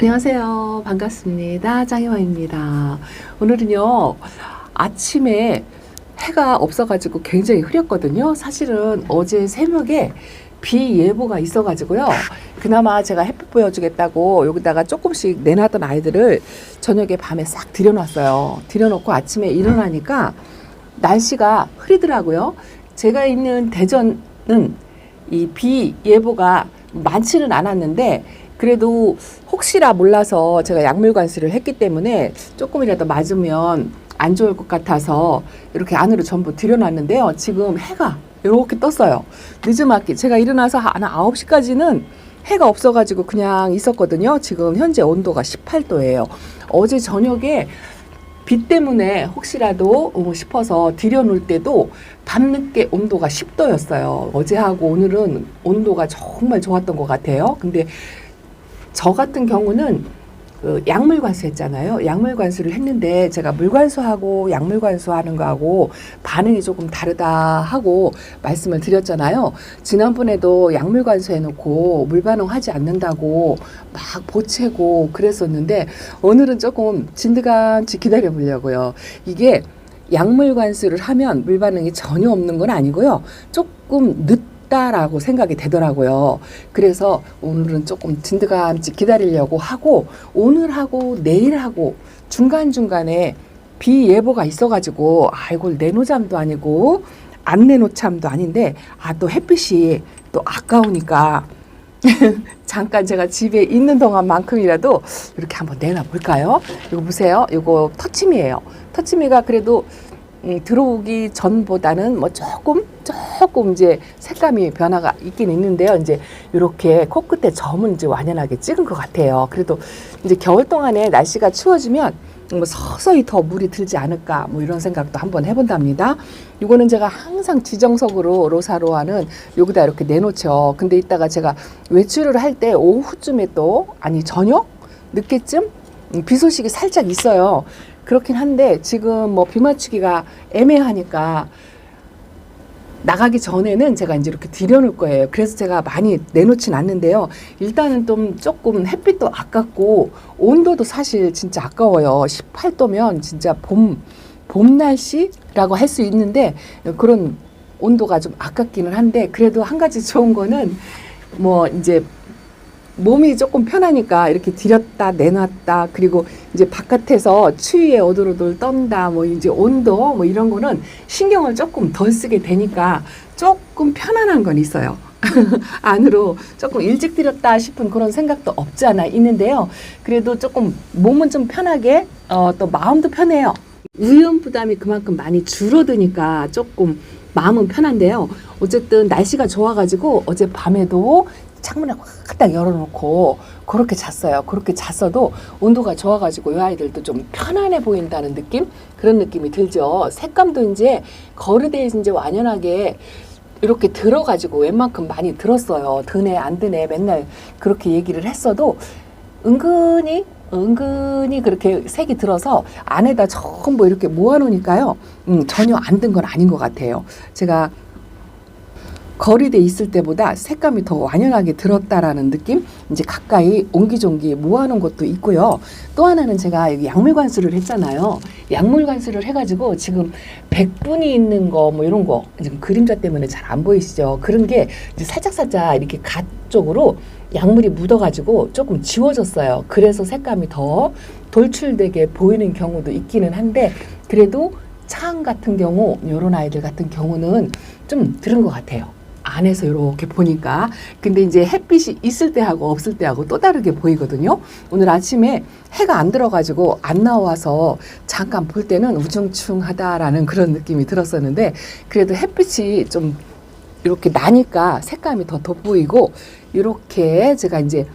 안녕하세요. 반갑습니다. 장희화입니다. 오늘은요, 아침에 해가 없어가지고 굉장히 흐렸거든요. 사실은 어제 새벽에 비 예보가 있어가지고요. 그나마 제가 햇빛 보여주겠다고 여기다가 조금씩 내놨던 아이들을 저녁에 밤에 싹 들여놨어요. 들여놓고 아침에 일어나니까 날씨가 흐리더라고요. 제가 있는 대전은 이 비 예보가 많지는 않았는데 그래도 혹시라 몰라서 제가 약물 관수를 했기 때문에 조금이라도 맞으면 안 좋을 것 같아서 이렇게 안으로 전부 들여놨는데요. 지금 해가 이렇게 떴어요. 늦음막히 제가 일어나서 한 9시까지는 해가 없어가지고 그냥 있었거든요. 지금 현재 온도가 18도예요. 어제 저녁에 비 때문에 혹시라도 어, 싶어서 들여놓을 때도 밤늦게 온도가 10도였어요. 어제하고 오늘은 온도가 정말 좋았던 것 같아요. 근데 저 같은 경우는 그 약물 관수했잖아요. 약물 관수를 했는데 제가 물 관수하고 약물 관수하는 거하고 반응이 조금 다르다 하고 말씀을 드렸잖아요. 지난번에도 약물 관수해놓고 물 반응하지 않는다고 막 보채고 그랬었는데 오늘은 조금 진드간치 기다려 보려고요. 이게 약물 관수를 하면 물 반응이 전혀 없는 건 아니고요. 조금 늦 다라고 생각이 되더라고요. 그래서 오늘은 조금 진드감치 기다리려고 하고 오늘하고 내일하고 중간중간에 비 예보가 있어가지고 아 이걸 내놓잠도 아니고 안 내놓참도 아닌데 아 또 햇빛이 또 아까우니까 잠깐 제가 집에 있는 동안만큼이라도 이렇게 한번 내놔 볼까요? 이거 보세요. 이거 터치미예요. 터치미가 그래도 음, 들어오기 전보다는 뭐 조금 조금 이제 색감이 변화가 있긴 있는데요. 이제 이렇게 코끝에 점은 이제 완연하게 찍은 것 같아요. 그래도 이제 겨울 동안에 날씨가 추워지면 뭐 서서히 더 물이 들지 않을까 뭐 이런 생각도 한번 해본답니다. 이거는 제가 항상 지정석으로 로사로아는 여기다 이렇게 내놓죠. 근데 이따가 제가 외출을 할 때 오후쯤에 또 아니 저녁 늦게쯤 음, 비 소식이 살짝 있어요. 그렇긴 한데 지금 뭐 비 맞추기가 애매하니까 나가기 전에는 제가 이제 이렇게 들여놓을 거예요. 그래서 제가 많이 내놓진 않는데요. 일단은 좀 조금 햇빛도 아깝고 온도도 사실 진짜 아까워요. 18도면 진짜 봄, 봄 날씨라고 할 수 있는데 그런 온도가 좀 아깝기는 한데 그래도 한 가지 좋은 거는 뭐 이제 몸이 조금 편하니까 이렇게 들였다 내놨다 그리고 이제 바깥에서 추위에 오돌오돌 떤다 뭐 이제 온도 뭐 이런 거는 신경을 조금 덜 쓰게 되니까 조금 편안한 건 있어요. 안으로 조금 일찍 들였다 싶은 그런 생각도 없지 않아 있는데요. 그래도 조금 몸은 좀 편하게 어, 또 마음도 편해요. 위험 부담이 그만큼 많이 줄어드니까 조금 마음은 편한데요. 어쨌든 날씨가 좋아가지고 어제 밤에도 창문을 확딱 열어놓고 그렇게 잤어요. 그렇게 잤어도 온도가 좋아가지고 이 아이들도 좀 편안해 보인다는 느낌? 그런 느낌이 들죠. 색감도 이제 거르대 이제 완연하게 이렇게 들어가지고 웬만큼 많이 들었어요. 드네 안 드네 맨날 그렇게 얘기를 했어도 은근히 은근히 그렇게 색이 들어서 안에다 전부 이렇게 모아놓으니까요. 음, 전혀 안 든 건 아닌 것 같아요. 제가 거리돼 있을 때보다 색감이 더 완연하게 들었다라는 느낌? 이제 가까이 옹기종기 모아놓은 것도 있고요. 또 하나는 제가 여기 약물 관수를 했잖아요. 약물 관수를 해가지고 지금 백분이 있는 거 뭐 이런 거 지금 그림자 때문에 잘 안 보이시죠? 그런 게 이제 살짝살짝 이렇게 갓 쪽으로 약물이 묻어가지고 조금 지워졌어요. 그래서 색감이 더 돌출되게 보이는 경우도 있기는 한데 그래도 창 같은 경우 이런 아이들 같은 경우는 좀 들은 것 같아요. 안에서 이렇게 보니까 근데 이제 햇빛이 있을 때하고 없을 때하고 또 다르게 보이거든요. 오늘 아침에 해가 안 들어가지고 안 나와서 잠깐 볼 때는 우중충하다라는 그런 느낌이 들었었는데 그래도 햇빛이 좀 이렇게 나니까 색감이 더 돋보이고 이렇게 제가 이제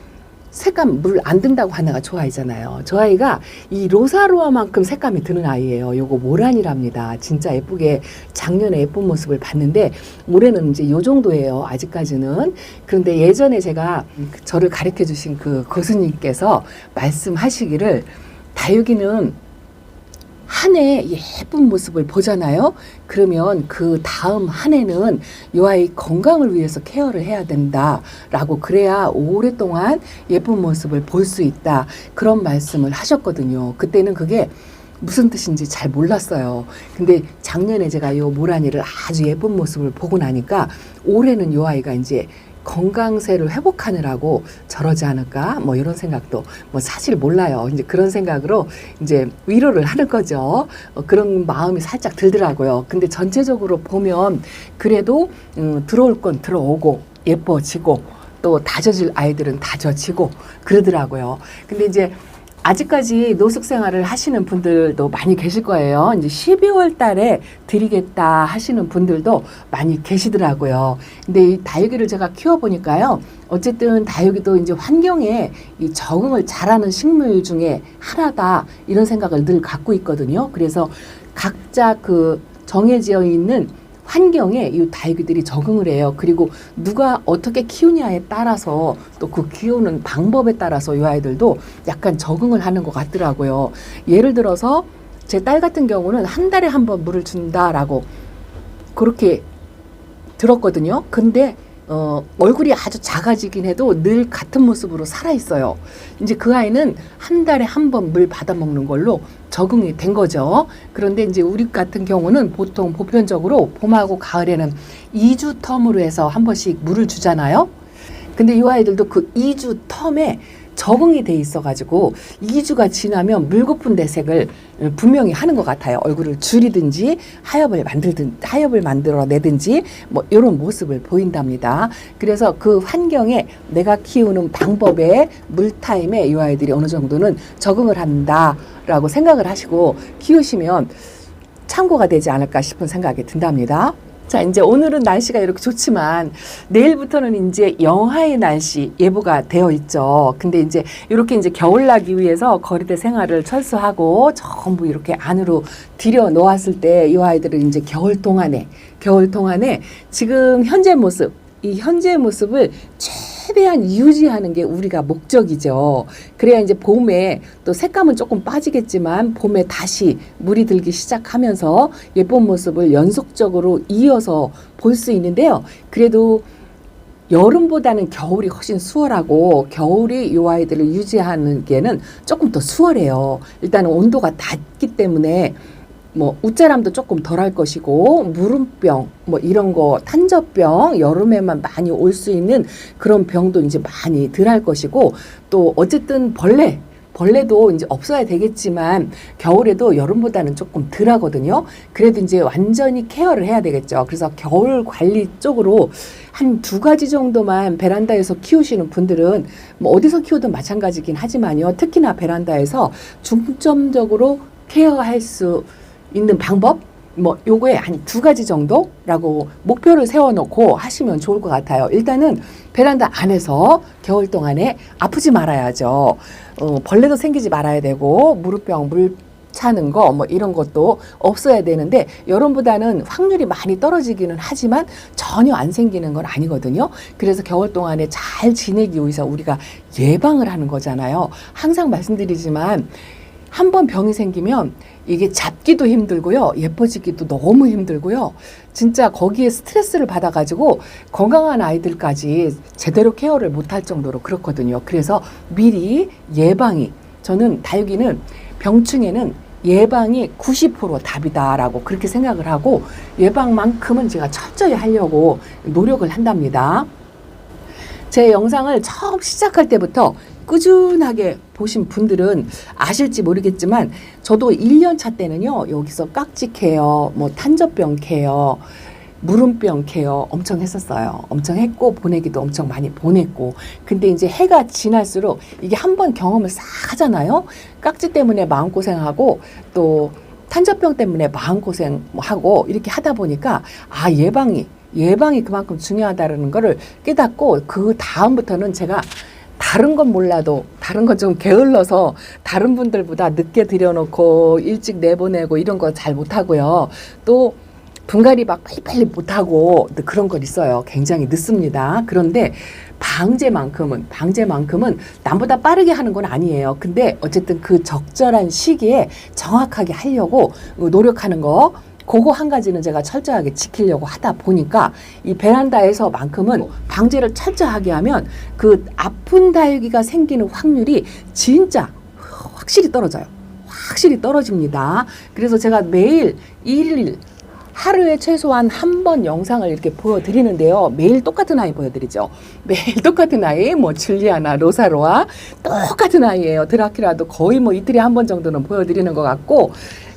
색감 물 안 든다고 하나가 저 아이잖아요. 저 아이가 이 로사로아만큼 색감이 드는 아이예요. 요거 모란이랍니다. 진짜 예쁘게 작년에 예쁜 모습을 봤는데 올해는 이제 요 정도예요. 아직까지는. 그런데 예전에 제가 저를 가르쳐 주신 그 교수님께서 말씀하시기를 다육이는 한 해 예쁜 모습을 보잖아요. 그러면 그 다음 한 해는 이 아이 건강을 위해서 케어를 해야 된다라고 그래야 오랫동안 예쁜 모습을 볼 수 있다. 그런 말씀을 하셨거든요. 그때는 그게 무슨 뜻인지 잘 몰랐어요. 근데 작년에 제가 요 모란이를 아주 예쁜 모습을 보고 나니까 올해는 요 아이가 이제 건강세를 회복하느라고 저러지 않을까 뭐 이런 생각도 뭐 사실 몰라요. 이제 그런 생각으로 이제 위로를 하는 거죠. 어, 그런 마음이 살짝 들더라고요. 근데 전체적으로 보면 그래도 음, 들어올 건 들어오고 예뻐지고 또 다져질 아이들은 다져지고 그러더라고요. 근데 이제 아직까지 노숙 생활을 하시는 분들도 많이 계실 거예요. 이제 12월 달에 드리겠다 하시는 분들도 많이 계시더라고요. 근데 이 다육이를 제가 키워보니까요. 어쨌든 다육이도 이제 환경에 이 적응을 잘하는 식물 중에 하나다 이런 생각을 늘 갖고 있거든요. 그래서 각자 그 정해져 있는 환경에 이 다육이들이 적응을 해요. 그리고 누가 어떻게 키우냐에 따라서 또 그 키우는 방법에 따라서 이 아이들도 약간 적응을 하는 것 같더라고요. 예를 들어서 제 딸 같은 경우는 한 달에 한 번 물을 준다라고 그렇게 들었거든요. 근데 어, 얼굴이 아주 작아지긴 해도 늘 같은 모습으로 살아 있어요. 이제 그 아이는 한 달에 한 번 물 받아 먹는 걸로 적응이 된 거죠. 그런데 이제 우리 같은 경우는 보통 보편적으로 봄하고 가을에는 2주 텀으로 해서 한 번씩 물을 주잖아요. 근데 이 아이들도 그 2주 텀에 적응이 돼 있어가지고 2주가 지나면 물고픈 대색을 분명히 하는 것 같아요. 얼굴을 줄이든지 하엽을 만들든 하엽을 만들어내든지 뭐 이런 모습을 보인답니다. 그래서 그 환경에 내가 키우는 방법에 물 타임에 이 아이들이 어느 정도는 적응을 한다라고 생각을 하시고 키우시면 참고가 되지 않을까 싶은 생각이 든답니다. 자, 이제 오늘은 날씨가 이렇게 좋지만 내일부터는 이제 영하의 날씨 예보가 되어 있죠. 근데 이제 이렇게 이제 겨울 나기 위해서 거리대 생활을 철수하고 전부 이렇게 안으로 들여 놓았을 때 이 아이들은 이제 겨울 동안에 겨울 동안에 지금 현재 모습 이 현재 모습을 최대한 유지하는 게 우리가 목적이죠. 그래야 이제 봄에 또 색감은 조금 빠지겠지만 봄에 다시 물이 들기 시작하면서 예쁜 모습을 연속적으로 이어서 볼 수 있는데요. 그래도 여름보다는 겨울이 훨씬 수월하고 겨울이 이 아이들을 유지하는 게는 조금 더 수월해요. 일단은 온도가 낮기 때문에 뭐 우짜람도 조금 덜할 것이고 무름병 뭐 이런 거 탄저병 여름에만 많이 올 수 있는 그런 병도 이제 많이 덜할 것이고 또 어쨌든 벌레 벌레도 이제 없어야 되겠지만 겨울에도 여름보다는 조금 덜 하거든요. 그래도 이제 완전히 케어를 해야 되겠죠. 그래서 겨울 관리 쪽으로 한 두 가지 정도만 베란다에서 키우시는 분들은 뭐 어디서 키우든 마찬가지긴 하지만요. 특히나 베란다에서 중점적으로 케어할 수 있는 방법 뭐 요거에 한 두 가지 정도라고 목표를 세워놓고 하시면 좋을 것 같아요. 일단은 베란다 안에서 겨울 동안에 아프지 말아야죠. 어, 벌레도 생기지 말아야 되고 무릎병 물 차는 거 뭐 이런 것도 없어야 되는데 여름보다는 확률이 많이 떨어지기는 하지만 전혀 안 생기는 건 아니거든요. 그래서 겨울 동안에 잘 지내기 위해서 우리가 예방을 하는 거잖아요. 항상 말씀드리지만 한 번 병이 생기면 이게 잡기도 힘들고요. 예뻐지기도 너무 힘들고요. 진짜 거기에 스트레스를 받아가지고 건강한 아이들까지 제대로 케어를 못할 정도로 그렇거든요. 그래서 미리 예방이, 저는 다육이는 병충해는 예방이 90% 답이다라고 그렇게 생각을 하고 예방만큼은 제가 철저히 하려고 노력을 한답니다. 제 영상을 처음 시작할 때부터 꾸준하게 보신 분들은 아실지 모르겠지만 저도 1년 차 때는요 여기서 깍지 케어, 뭐 탄저병 케어, 무름병 케어 엄청 했었어요. 엄청 했고 보내기도 엄청 많이 보냈고 근데 이제 해가 지날수록 이게 한 번 경험을 싹 하잖아요. 깍지 때문에 마음고생하고 또 탄저병 때문에 마음고생하고 이렇게 하다 보니까 아 예방이 예방이 그만큼 중요하다는 거를 깨닫고 그 다음부터는 제가 다른 건 몰라도 다른 건 좀 게을러서 다른 분들보다 늦게 들여놓고 일찍 내보내고 이런 거 잘 못하고요. 또 분갈이 막 빨리빨리 못하고 또 그런 건 있어요. 굉장히 늦습니다. 그런데 방제만큼은 방제만큼은 남보다 빠르게 하는 건 아니에요. 근데 어쨌든 그 적절한 시기에 정확하게 하려고 노력하는 거 그거 한 가지는 제가 철저하게 지키려고 하다 보니까 이 베란다에서만큼은 방제를 철저하게 하면 그 아픈 다육이가 생기는 확률이 진짜 확실히 떨어져요. 확실히 떨어집니다. 그래서 제가 매일 일일 하루에 최소한 한 번 영상을 이렇게 보여드리는데요. 매일 똑같은 아이 보여드리죠. 매일 똑같은 아이, 뭐 줄리아나, 로사로와 똑같은 아이예요. 드라큘라도 거의 뭐 이틀에 한 번 정도는 보여드리는 것 같고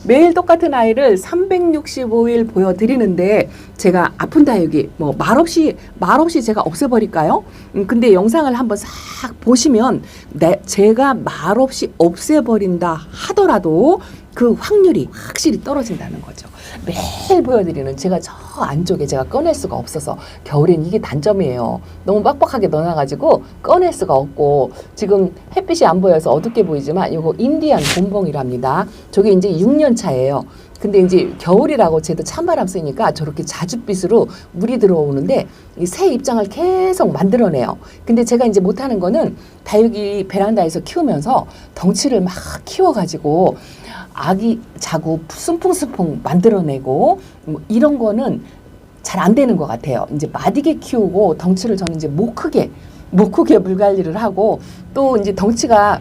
매일 똑같은 아이를 365일 보여드리는데 제가 아픈 다육이 뭐 말없이 말없이 제가 없애버릴까요? 음, 근데 영상을 한번 싹 보시면 내, 제가 말없이 없애버린다 하더라도 그 확률이 확실히 떨어진다는 거죠. 매일 보여드리는 제가 저 안쪽에 제가 꺼낼 수가 없어서 겨울엔 이게 단점이에요. 너무 빡빡하게 넣어놔가지고 꺼낼 수가 없고 지금 햇빛이 안 보여서 어둡게 보이지만 이거 인디안 곰봉이랍니다. 저게 이제 6년 차예요. 근데 이제 겨울이라고 쟤도 찬바람 쐬니까 저렇게 자줏빛으로 물이 들어오는데 이 새 입장을 계속 만들어내요. 근데 제가 이제 못하는 거는 다육이 베란다에서 키우면서 덩치를 막 키워가지고 아기 자구 숨풍숨풍 만들어내고 뭐 이런 거는 잘 안 되는 것 같아요. 이제 마디게 키우고 덩치를 저는 이제 못 크게 못 크게 물 관리를 하고 또 이제 덩치가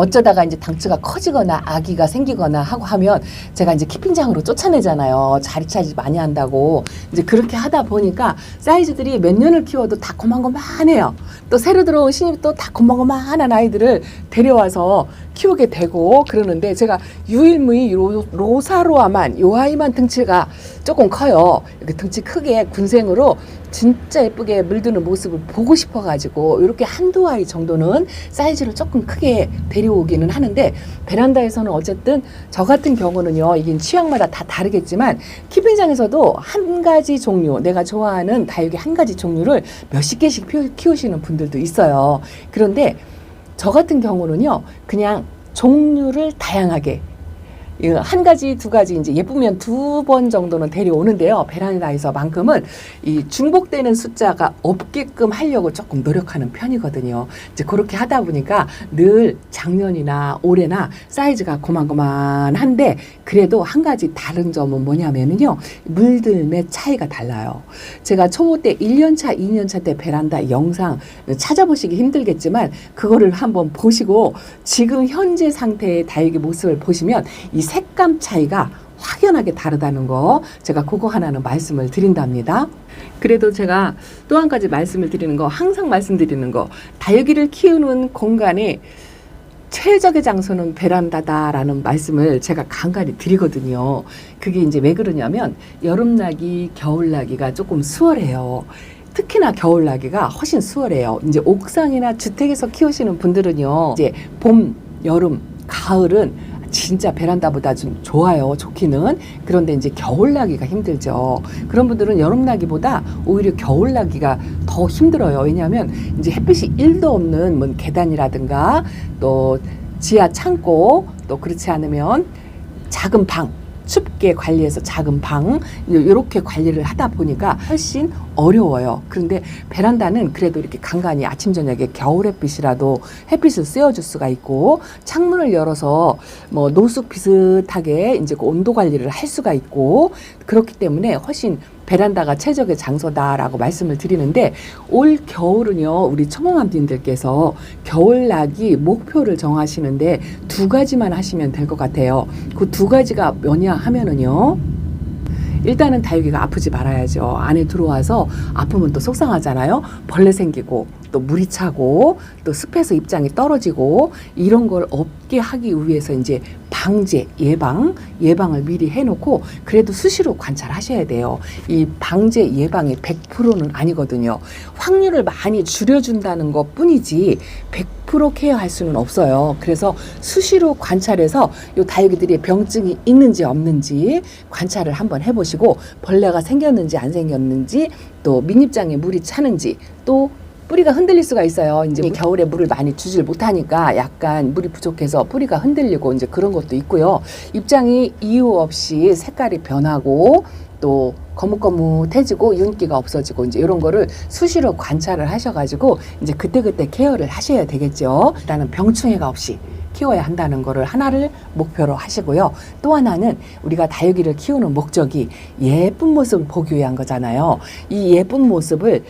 어쩌다가 이제 덩치가 커지거나 아기가 생기거나 하고 하면 제가 이제 키핑장으로 쫓아내잖아요. 자리 차지 많이 한다고. 이제 그렇게 하다 보니까 사이즈들이 몇 년을 키워도 다 고만고만해요. 또 새로 들어온 신입 또다 고만고만한 아이들을 데려와서 키우게 되고 그러는데 제가 유일무이 로, 로사로아만 요 아이만 등치가 조금 커요. 이렇게 등치 크게 군생으로 진짜 예쁘게 물드는 모습을 보고 싶어가지고 이렇게 한두 아이 정도는 사이즈를 조금 크게 데려오기는 하는데 베란다에서는 어쨌든 저 같은 경우는요 이게 취향마다 다 다르겠지만 키핑장에서도 한 가지 종류 내가 좋아하는 다육이 한 가지 종류를 몇십 개씩 키우시는 분들도 있어요. 그런데 저 같은 경우는요 그냥 종류를 다양하게 한 가지 두 가지 이제 예쁘면 두 번 정도는 데려오는데요. 베란다에서만큼은 이 중복되는 숫자가 없게끔 하려고 조금 노력하는 편이거든요. 이제 그렇게 하다 보니까 늘 작년이나 올해나 사이즈가 고만고만한데 그래도 한 가지 다른 점은 뭐냐면은요. 물들의 차이가 달라요. 제가 초보 때 1년차, 2년차 때 베란다 영상 찾아보시기 힘들겠지만 그거를 한번 보시고 지금 현재 상태의 다육이 모습을 보시면 이 색감 차이가 확연하게 다르다는 거 제가 그거 하나는 말씀을 드린답니다. 그래도 제가 또 한 가지 말씀을 드리는 거 항상 말씀드리는 거 다육이를 키우는 공간이 최적의 장소는 베란다다라는 말씀을 제가 간간히 드리거든요. 그게 이제 왜 그러냐면 여름나기, 겨울나기가 조금 수월해요. 특히나 겨울나기가 훨씬 수월해요. 이제 옥상이나 주택에서 키우시는 분들은요. 이제 봄, 여름, 가을은 진짜 베란다보다 좀 좋아요. 좋기는. 그런데 이제 겨울 나기가 힘들죠. 그런 분들은 여름 나기보다 오히려 겨울 나기가 더 힘들어요. 왜냐하면 이제 햇빛이 일도 없는 뭐 계단이라든가 또 지하 창고 또 그렇지 않으면 작은 방 춥게 관리해서 작은 방 이렇게 관리를 하다 보니까 훨씬 어려워요. 그런데 베란다는 그래도 이렇게 간간히 아침 저녁에 겨울 햇빛이라도 햇빛을 쐬어줄 수가 있고 창문을 열어서 뭐 노숙 비슷하게 이제 그 온도 관리를 할 수가 있고 그렇기 때문에 훨씬 베란다가 최적의 장소다라고 말씀을 드리는데 올 겨울은요 우리 초봉암님들께서 겨울나기 목표를 정하시는데 두 가지만 하시면 될 것 같아요. 그 두 가지가 뭐냐 하면은요. 일단은 다육이가 아프지 말아야죠. 안에 들어와서 아프면 또 속상하잖아요. 벌레 생기고 또 물이 차고 또 습해서 입장이 떨어지고 이런 걸 없게 하기 위해서 이제 방제 예방 예방을 미리 해놓고 그래도 수시로 관찰하셔야 돼요. 이 방제 예방이 100%는 아니거든요. 확률을 많이 줄여준다는 것 뿐이지 100% 케어할 수는 없어요. 그래서 수시로 관찰해서 요 다육이들이 병증이 있는지 없는지 관찰을 한번 해보시고 벌레가 생겼는지 안 생겼는지 또 민입장에 물이 차는지 또 뿌리가 흔들릴 수가 있어요. 이제 겨울에 물을 많이 주질 못하니까 약간 물이 부족해서 뿌리가 흔들리고 이제 그런 것도 있고요. 입장이 이유 없이 색깔이 변하고 또 거뭇거뭇해지고 윤기가 없어지고 이제 이런 거를 수시로 관찰을 하셔가지고 이제 그때그때 케어를 하셔야 되겠죠. 일단은 병충해가 없이 키워야 한다는 거를 하나를 목표로 하시고요. 또 하나는 우리가 다육이를 키우는 목적이 예쁜 모습을 보기 위한 거잖아요. 이 예쁜 모습을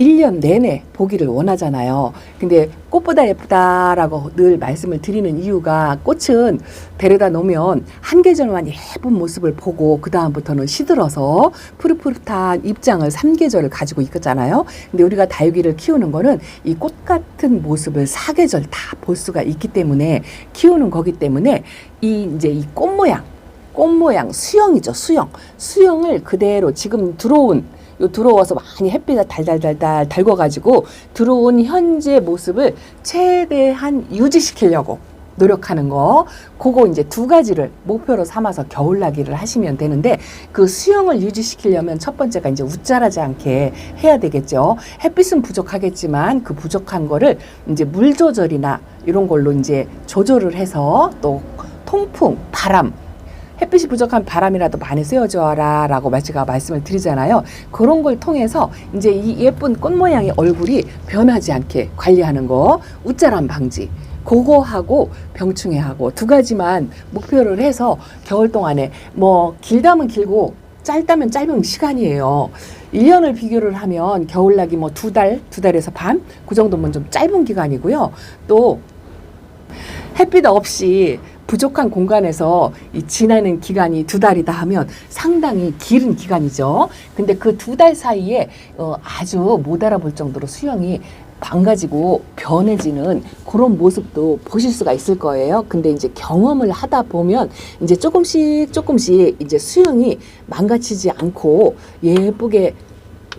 일년 내내 보기를 원하잖아요. 근데 꽃보다 예쁘다라고 늘 말씀을 드리는 이유가 꽃은 데려다 놓으면 한 계절만 예쁜 모습을 보고 그 다음부터는 시들어서 푸릇푸릇한 입장을 삼계절을 가지고 있잖아요. 근데 우리가 다육이를 키우는 거는 이 꽃 같은 모습을 사계절 다 볼 수가 있기 때문에 키우는 거기 때문에 이 이제 이 꽃 모양 꽃 모양 수영이죠 수영 수영을 그대로 지금 들어온 요 들어와서 많이 햇빛을 달달달달 달궈가지고 들어온 현재 모습을 최대한 유지시키려고 노력하는 거. 그거 이제 두 가지를 목표로 삼아서 겨울나기를 하시면 되는데 그 수영을 유지시키려면 첫 번째가 이제 웃자라지 않게 해야 되겠죠. 햇빛은 부족하겠지만 그 부족한 거를 이제 물 조절이나 이런 걸로 이제 조절을 해서 또 통풍 바람 햇빛이 부족한 바람이라도 많이 쐬어줘라 라고 제가 말씀을 드리잖아요. 그런 걸 통해서 이제 이 예쁜 꽃 모양의 얼굴이 변하지 않게 관리하는 거, 웃자람 방지. 그거하고 병충해하고 두 가지만 목표를 해서 겨울 동안에 뭐 길다면 길고 짧다면 짧은 시간이에요. 1년을 비교를 하면 겨울나기 뭐 두 달, 두 달에서 반? 그 정도면 좀 짧은 기간이고요. 또 햇빛 없이 부족한 공간에서 이 지나는 기간이 두 달이다 하면 상당히 길은 기간이죠. 근데 그 두 달 사이에 어, 아주 못 알아볼 정도로 수영이 망가지고 변해지는 그런 모습도 보실 수가 있을 거예요. 근데 이제 경험을 하다 보면 이제 조금씩 조금씩 이제 수영이 망가지지 않고 예쁘게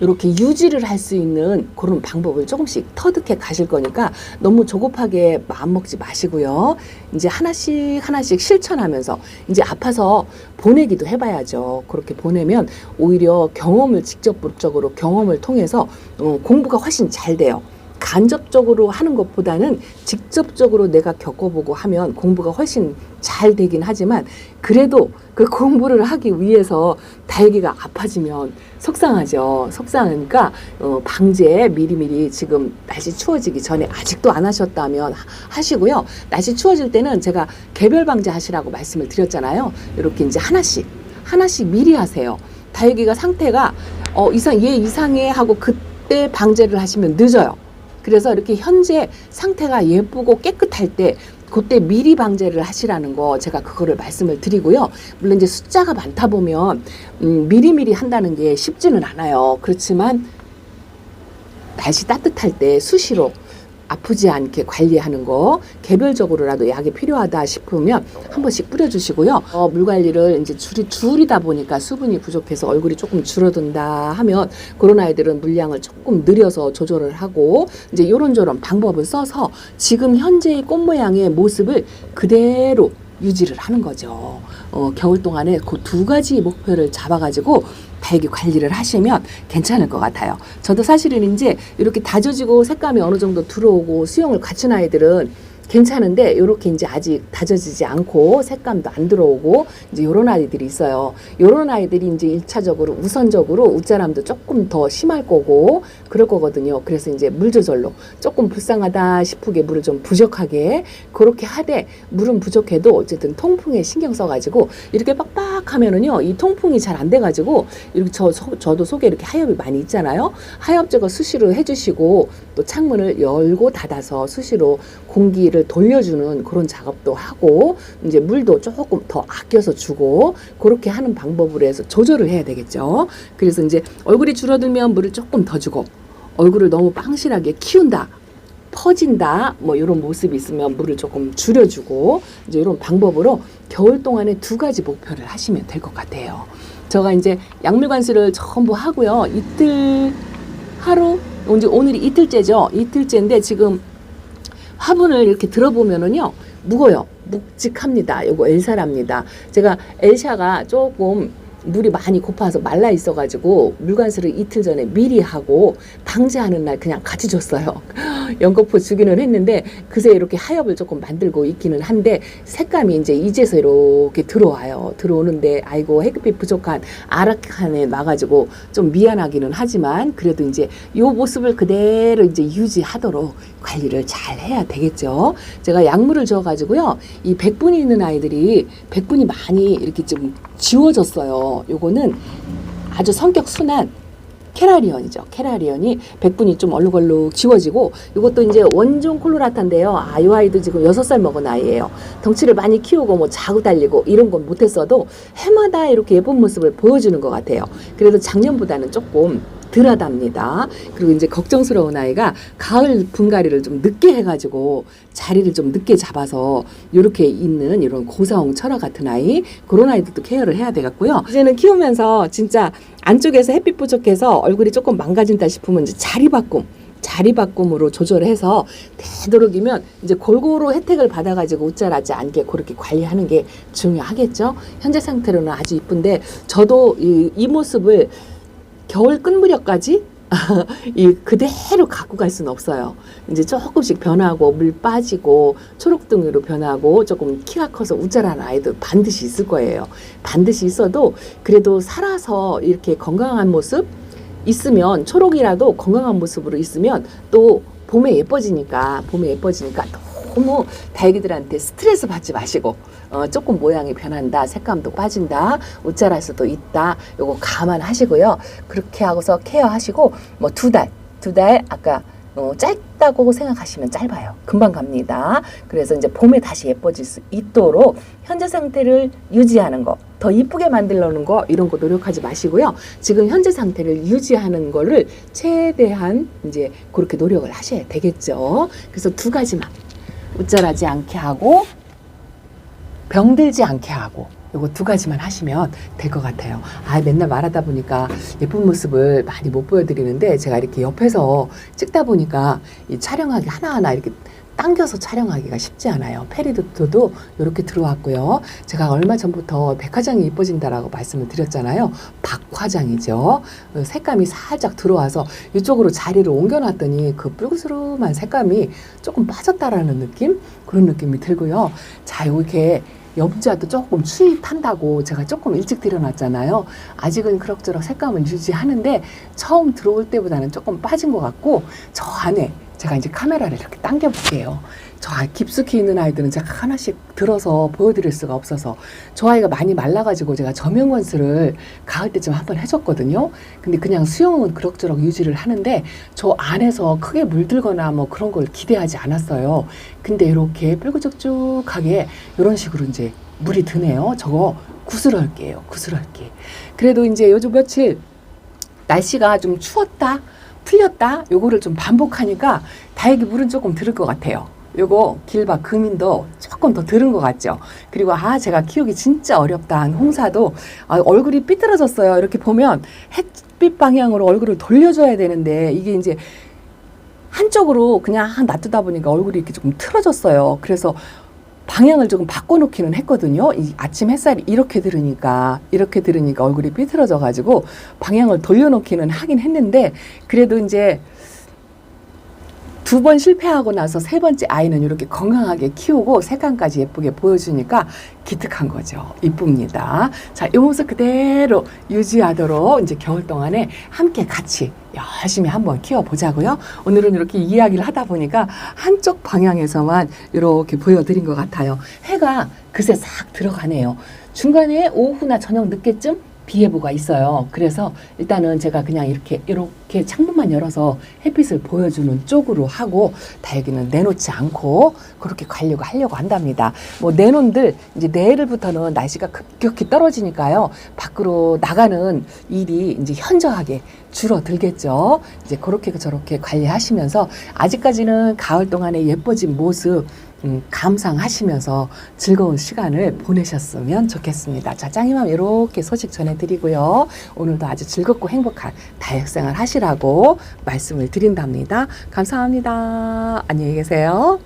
이렇게 유지를 할 수 있는 그런 방법을 조금씩 터득해 가실 거니까 너무 조급하게 마음 먹지 마시고요. 이제 하나씩 하나씩 실천하면서 이제 아파서 보내기도 해봐야죠. 그렇게 보내면 오히려 경험을 직접적으로 경험을 통해서 어, 공부가 훨씬 잘 돼요. 간접적으로 하는 것보다는 직접적으로 내가 겪어보고 하면 공부가 훨씬 잘 되긴 하지만 그래도 그 공부를 하기 위해서 다육이가 아파지면 속상하죠. 속상하니까 어, 방제 미리미리 지금 날씨 추워지기 전에 아직도 안 하셨다면 하- 하시고요. 날씨 추워질 때는 제가 개별 방제 하시라고 말씀을 드렸잖아요. 이렇게 이제 하나씩 하나씩 미리 하세요. 다육이가 상태가 어, 이상 얘 이상해 하고 그때 방제를 하시면 늦어요. 그래서 이렇게 현재 상태가 예쁘고 깨끗할 때 그때 미리 방제를 하시라는 거 제가 그거를 말씀을 드리고요. 물론 이제 숫자가 많다 보면 음, 미리미리 한다는 게 쉽지는 않아요. 그렇지만 날씨 따뜻할 때 수시로 아프지 않게 관리하는 거 개별적으로라도 약이 필요하다 싶으면 한 번씩 뿌려주시고요. 어, 물 관리를 이제 줄이 줄이다 보니까 수분이 부족해서 얼굴이 조금 줄어든다 하면 그런 아이들은 물량을 조금 늘려서 조절을 하고 이제 요런저런 방법을 써서 지금 현재의 꽃 모양의 모습을 그대로 유지를 하는 거죠. 어, 겨울 동안에 그 두 가지 목표를 잡아가지고 다육이 관리를 하시면 괜찮을 것 같아요. 저도 사실은 이제 이렇게 다져지고 색감이 어느 정도 들어오고 수영을 갖춘 아이들은 괜찮은데 이렇게 이제 아직 다져지지 않고 색감도 안 들어오고 이제 요런 아이들이 있어요. 요런 아이들이 이제 일차적으로 우선적으로 웃자람도 조금 더 심할 거고 그럴 거거든요. 그래서 이제 물 조절로 조금 불쌍하다 싶게 물을 좀 부족하게 그렇게 하되 물은 부족해도 어쨌든 통풍에 신경 써가지고 이렇게 빡빡하면은요 이 통풍이 잘 안 돼가지고 이렇게 저 소- 저도 속에 이렇게 하엽이 많이 있잖아요. 하엽 제거 수시로 해주시고 또 창문을 열고 닫아서 수시로 공기를 돌려주는 그런 작업도 하고 이제 물도 조금 더 아껴서 주고 그렇게 하는 방법으로 해서 조절을 해야 되겠죠. 그래서 이제 얼굴이 줄어들면 물을 조금 더 주고 얼굴을 너무 빵실하게 키운다. 퍼진다 뭐 이런 모습이 있으면 물을 조금 줄여주고 이제 이런 방법으로 겨울 동안에 두 가지 목표를 하시면 될 것 같아요. 제가 이제 약물 관수를 전부 하고요. 이틀 하루 이제 오늘이 이틀째죠. 이틀째인데 지금 화분을 이렇게 들어보면은요 무거요 묵직합니다. 요거 엘사랍니다. 제가 엘샤가 조금 물이 많이 고파서 말라 있어가지고 물관수를 이틀 전에 미리 하고 방제하는 날 그냥 같이 줬어요. 연거푸 주기는 했는데 그새 이렇게 하엽을 조금 만들고 있기는 한데 색감이 이제 이제서 이렇게 들어와요. 들어오는데 아이고 햇빛 부족한 아라칸에 와가지고 좀 미안하기는 하지만 그래도 이제 요 모습을 그대로 이제 유지하도록 관리를 잘 해야 되겠죠. 제가 약물을 줘가지고요. 이 백분이 있는 아이들이 백분이 많이 이렇게 좀 지워졌어요. 요거는 아주 성격 순한 캐라리언이죠. 캐라리언이 백분이 좀 얼룩얼룩 지워지고 이것도 이제 원종 콜로라타인데요. 아, 이 아이도 지금 여섯 살 먹은 아이예요. 덩치를 많이 키우고 뭐 자고 달리고 이런 건 못했어도 해마다 이렇게 예쁜 모습을 보여주는 것 같아요. 그래도 작년보다는 조금 덜하답니다. 그리고 이제 걱정스러운 아이가 가을 분갈이를 좀 늦게 해가지고 자리를 좀 늦게 잡아서 이렇게 있는 이런 고사홍 철화 같은 아이 그런 아이들도 케어를 해야 되겠고요. 이제는 키우면서 진짜 안쪽에서 햇빛 부족해서 얼굴이 조금 망가진다 싶으면 이제 자리 바꿈. 자리 바꿈으로 조절해서 되도록이면 이제 골고루 혜택을 받아가지고 웃자라지 않게 그렇게 관리하는 게 중요하겠죠. 현재 상태로는 아주 이쁜데 저도 이, 이 모습을 겨울 끝 무렵까지 이 그대로 갖고 갈 수는 없어요. 이제 조금씩 변하고 물 빠지고 초록등으로 변하고 조금 키가 커서 우짜란 아이도 반드시 있을 거예요. 반드시 있어도 그래도 살아서 이렇게 건강한 모습 있으면 초록이라도 건강한 모습으로 있으면 또 봄에 예뻐지니까 봄에 예뻐지니까 너무 다이기들한테 스트레스 받지 마시고 어, 조금 모양이 변한다 색감도 빠진다 웃자랄 수도 있다 요거 감안하시고요 그렇게 하고서 케어하시고 뭐 두 달 두 달 아까 어, 짧다고 생각하시면 짧아요. 금방 갑니다. 그래서 이제 봄에 다시 예뻐질 수 있도록 현재 상태를 유지하는 거, 더 이쁘게 만들려는 거 이런 거 노력하지 마시고요. 지금 현재 상태를 유지하는 거를 최대한 이제 그렇게 노력을 하셔야 되겠죠. 그래서 두 가지만 웃자라지 않게 하고 병들지 않게 하고 요거 두 가지만 하시면 될 것 같아요. 아, 맨날 말하다 보니까 예쁜 모습을 많이 못 보여드리는데 제가 이렇게 옆에서 찍다 보니까 이 촬영하기 하나하나 이렇게 당겨서 촬영하기가 쉽지 않아요. 페리도트도 이렇게 들어왔고요. 제가 얼마 전부터 백화장이 이뻐진다라고 말씀을 드렸잖아요. 박화장이죠. 어, 색감이 살짝 들어와서 이쪽으로 자리를 옮겨놨더니 그 붉으스름한 색감이 조금 빠졌다라는 느낌? 그런 느낌이 들고요. 자, 이렇게 염자도 조금 추위 탄다고 제가 조금 일찍 들여놨잖아요. 아직은 그럭저럭 색감을 유지하는데 처음 들어올 때보다는 조금 빠진 것 같고 저 안에 제가 이제 카메라를 이렇게 당겨 볼게요. 저 아- 깊숙이 있는 아이들은 제가 하나씩 들어서 보여드릴 수가 없어서 저 아이가 많이 말라가지고 제가 저명원수를 가을 때쯤 한번 해줬거든요. 근데 그냥 수영은 그럭저럭 유지를 하는데 저 안에서 크게 물들거나 뭐 그런 걸 기대하지 않았어요. 근데 이렇게 뾰족쭉하게 이런 식으로 이제 물이 드네요. 저거 구슬할게요. 구슬할게. 그래도 이제 요즘 며칠 날씨가 좀 추웠다, 풀렸다, 요거를 좀 반복하니까 다행히 물은 조금 들을 것 같아요. 요거 길바 금인도 조금 더 들은 것 같죠. 그리고 아 제가 키우기 진짜 어렵다 한 홍사도 아, 얼굴이 삐뚤어졌어요. 이렇게 보면 햇빛 방향으로 얼굴을 돌려줘야 되는데 이게 이제 한쪽으로 그냥 놔두다 보니까 얼굴이 이렇게 조금 틀어졌어요. 그래서 방향을 조금 바꿔놓기는 했거든요. 이 아침 햇살이 이렇게 들으니까 이렇게 들으니까 얼굴이 삐뚤어져 가지고 방향을 돌려놓기는 하긴 했는데 그래도 이제 두 번 실패하고 나서 세 번째 아이는 이렇게 건강하게 키우고 색감까지 예쁘게 보여주니까 기특한 거죠. 이쁩니다. 자, 이 모습 그대로 유지하도록 이제 겨울 동안에 함께 같이 열심히 한번 키워보자고요. 오늘은 이렇게 이야기를 하다 보니까 한쪽 방향에서만 이렇게 보여드린 것 같아요. 해가 그새 싹 들어가네요. 중간에 오후나 저녁 늦게쯤 비 예보가 있어요. 그래서 일단은 제가 그냥 이렇게 이렇게 창문만 열어서 햇빛을 보여주는 쪽으로 하고 다육이는 내놓지 않고 그렇게 가려고 하려고 한답니다. 뭐 내놓은들 이제 내일부터는 날씨가 급격히 떨어지니까요. 밖으로 나가는 일이 이제 현저하게 줄어들겠죠. 이제 그렇게 저렇게 관리하시면서 아직까지는 가을 동안에 예뻐진 모습 음, 감상하시면서 즐거운 시간을 보내셨으면 좋겠습니다. 자, 짱이맘 이렇게 소식 전해드리고요. 오늘도 아주 즐겁고 행복한 다육생활 하시라고 말씀을 드린답니다. 감사합니다. 안녕히 계세요.